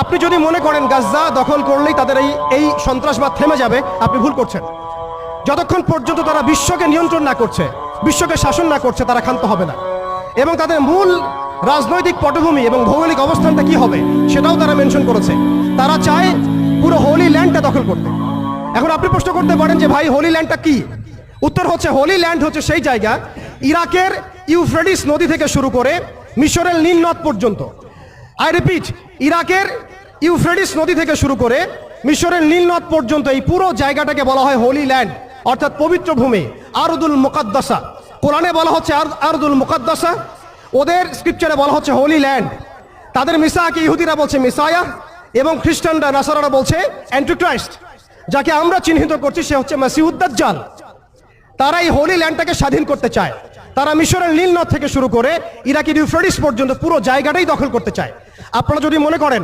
আপনি যদি মনে করেন গাজা দখল করলেই তাদের এই এই সন্ত্রাসবাদ থেমে যাবে, আপনি ভুল করছেন। যতক্ষণ পর্যন্ত তারা বিশ্বকে নিয়ন্ত্রণ না করছে, বিশ্বকে শাসন না করছে, তারা ক্ষান্ত হবে না। এবং তাদের মূল রাজনৈতিক পটভূমি এবং ভৌগোলিক অবস্থানটা কি হবে, সেটাও তারা মেনশন করেছে। তারা চায় পুরো হোলি ল্যান্ডটা দখল করতে। এখন আপনি প্রশ্ন করতে পারেন যে, ভাই হোলি ল্যান্ডটা কি? উত্তর হচ্ছে হোলি ল্যান্ড হচ্ছে সেই জায়গা, ইরাকের ইউফ্রেডিস নদী থেকে শুরু করে মিশরের নীল নদ পর্যন্ত। আই রিপিট ইরাকের ইউফ্রেডিস নদী থেকে শুরু করে মিশরের নীল নদ পর্যন্ত এই পুরো জায়গাটাকে বলা হয় হোলি ল্যান্ড অর্থাৎ পবিত্র ভূমি আরদুল মুকাদ্দাসা কোরআনে বলা হচ্ছে আর- আরদুল মুকাদ্দাসা ওদের স্ক্রিপচারে বলা হচ্ছে হোলি ল্যান্ড তাদের মিসাকে ইহুদিরা বলছে মিসায়া, এবং খ্রিস্টানরা, নাসারারা বলছে অ্যান্টিক্রাইস্ট যাকে আমরা চিহ্নিত করছি, সে হচ্ছে মাসিউদ্দাজ্জাল তারা এই হোলি ল্যান্ডটাকে স্বাধীন করতে চায়। তারা মিশরের নীলনদ থেকে শুরু করে ইরাকি ইউফ্রেডিস পর্যন্ত পুরো জায়গাটাই দখল করতে চায়। আপনারা যদি মনে করেন